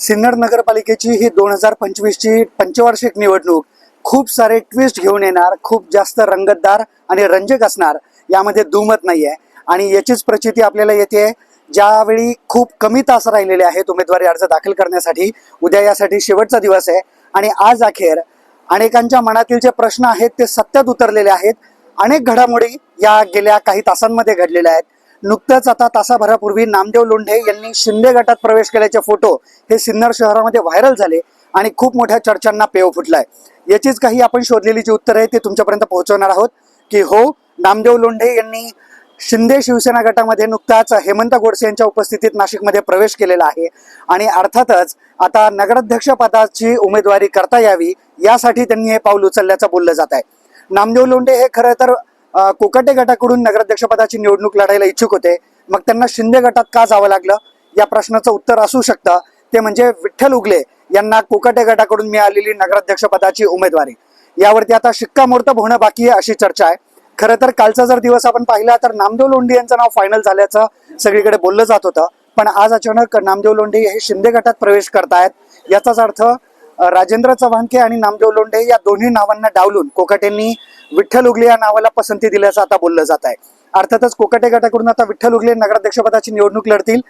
सिन्नर नगरपालिकेची ही दोन हजार पंचवीसची पंचवार्षिक निवडणूक खूप सारे ट्विस्ट घेऊन येणार खूप जास्त रंगतदार आणि रंजक असणार यामध्ये दुमत नाही आहे आणि याचीच प्रचिती आपल्याला येते ज्यावेळी खूप कमी तास राहिलेले आहेत उमेदवारी अर्ज दाखल करण्यासाठी उद्या यासाठी शेवटचा दिवस आहे. आणि आज अखेर अनेकांच्या मनातील जे प्रश्न आहेत ते सत्यात उतरलेले आहेत. अनेक घडामोडी या गेल्या काही तासांमध्ये घडलेल्या आहेत. नुकतंच आता तासाभरापूर्वी नामदेव लोंढे यांनी शिंदे गटात प्रवेश केल्याचे फोटो हे सिन्नर शहरामध्ये व्हायरल झाले आणि खूप मोठ्या चर्चांना पेव फुटलाय. याचीच काही आपण शोधलेली जी उत्तरं आहेत ती तुमच्यापर्यंत पोहोचवणार आहोत की हो नामदेव लोंढे यांनी शिंदे शिवसेना गटामध्ये नुकताच हेमंत गोडसे यांच्या उपस्थितीत नाशिकमध्ये प्रवेश केलेला आहे. आणि अर्थातच आता नगराध्यक्ष पदाची उमेदवारी करता यावी यासाठी त्यांनी हे पाऊल उचलल्याचं बोललं जात आहे. नामदेव लोंढे हे खरं तर कोकाटे गटाकडून नगराध्यक्षपदाची निवडणूक लढायला इच्छुक होते. मग त्यांना शिंदे गटात का जावं लागलं? या प्रश्नाचं उत्तर असू शकतं. ते म्हणजे विठ्ठल उगले यांना कोकाटे गटाकडून मिळालेली नगराध्यक्षपदाची उमेदवारी. यावरती आता शिक्कामोर्तब होणं बाकी आहे अशी चर्चा आहे. खरं तर कालचा जर दिवस आपण पाहिला तर नामदेव लोंढे यांचं नाव फायनल झाल्याचं सगळीकडे बोललं जात होतं. पण आज अचानक नामदेव लोंढे हे शिंदे गटात प्रवेश करतायत. याचाच अर्थ राजेंद्र चव्हाणके आणि नामदेव लोंढे या दोन्ही नावांना डावलून कोकाटेंनी विठ्ठल उगले या नावाला पसंती दिल्याचं आता बोललं जात आहे. अर्थातच कोकाटे गटाकडून आता विठ्ठल उगले नगराध्यक्षपदाची निवडणूक लढतील.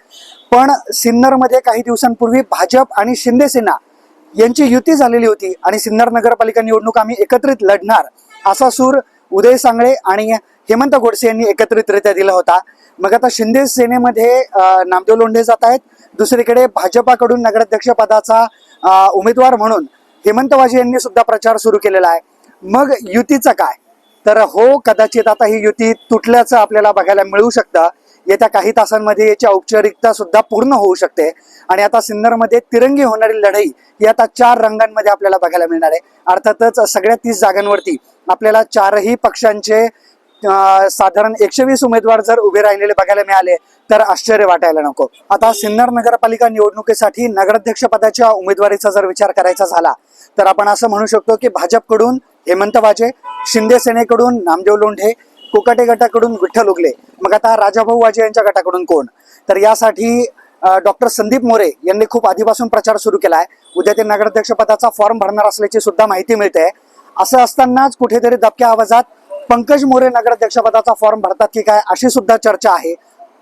पण सिन्नरमध्ये काही दिवसांपूर्वी भाजप आणि शिंदे सेना यांची युती झालेली होती आणि सिन्नर नगरपालिका निवडणूक आम्ही एकत्रित लढणार असा सूर उदय सांगळे आणि हेमंत गोडसे यांनी एकत्रितरित्या दिला होता. मग आता शिंदे सेनेमध्ये नामदेव लोंढे जात आहेत. दुसरीकडे भाजपाकडून नगराध्यक्ष पदाचा उमेदवार म्हणून हेमंत वाजे यांनी सुद्धा प्रचार सुरू केलेला आहे. मग युतीचं काय? तर हो कदाचित आता ही युती तुटल्याचं आपल्याला बघायला मिळू शकतं. येत्या काही तासांमध्ये याची औपचारिकता सुद्धा पूर्ण होऊ शकते. आणि आता सिन्नरमध्ये तिरंगी होणारी लढाई ही आता चार रंगांमध्ये आपल्याला बघायला मिळणार आहे. अर्थातच सगळ्या तीस जागांवरती आपल्याला चारही पक्षांचे साधारण एकशे वीस उमेदवार जर उभे राहिलेले बघायला मिळाले तर आश्चर्य वाटायला नको. आता सिन्नर नगरपालिका निवडणुकीसाठी नगराध्यक्ष पदाच्या उमेदवारीचा जर विचार करायचा झाला तर आपण असं म्हणू शकतो की भाजपकडून हेमंत वाजे शिंदे सेनेकडून नामदेव लोंढे कोकाटे गटाकडून विठ्ठल उगले मग आता राजाभाऊ वाजे यांच्या गटाकडून कोण? तर यासाठी डॉक्टर संदीप मोरे यांनी खूप आधीपासून प्रचार सुरू केला आहे उद्या ते नगराध्यक्ष पदाचा फॉर्म भरणार असल्याची सुद्धा माहिती मिळते. असं असतानाच कुठेतरी दबक्या आवाजात पंकज मोरे नगराध्यक्ष पदाचा फॉर्म भरतात की काय अशी सुद्धा चर्चा आहे.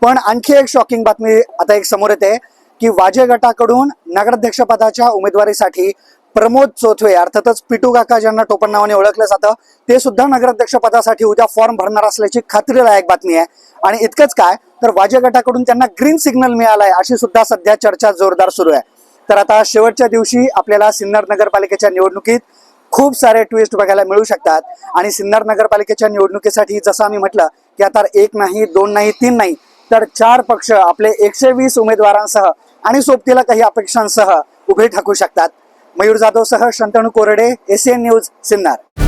पण आणखी एक शॉकिंग बातमी आता एक समोर येते की वाजे गटाकडून नगराध्यक्षपदाच्या उमेदवारीसाठी प्रमोद चोथवे अर्थातच पिटू काका ज्यांना टोपण नावाने ओळखलं जातं ते सुद्धा नगराध्यक्ष पदासाठी उद्या फॉर्म भरणार असल्याची खात्रीलायक बातमी आहे. आणि इतकंच काय तर वाजे गटाकडून त्यांना ग्रीन सिग्नल मिळालाय अशी सुद्धा सध्या चर्चा जोरदार सुरू आहे. तर आता शेवटच्या दिवशी आपल्याला सिन्नर नगरपालिकेच्या निवडणुकीत खूप सारे ट्विस्ट बघायला मिळू शकतात. आणि सिन्नर नगरपालिकेच्या निवडणुकीसाठी जसं आम्ही म्हटलं की आता एक नाही दोन नाही तीन नाही तर चार पक्ष आपले एकशे वीस उमेदवारांसह आणि सोबतीला काही अपेक्षांसह उभे ठाकू शकतात. मयूर जाधव सह शंतनू कोरडे एसीएन न्यूज सिन्नर.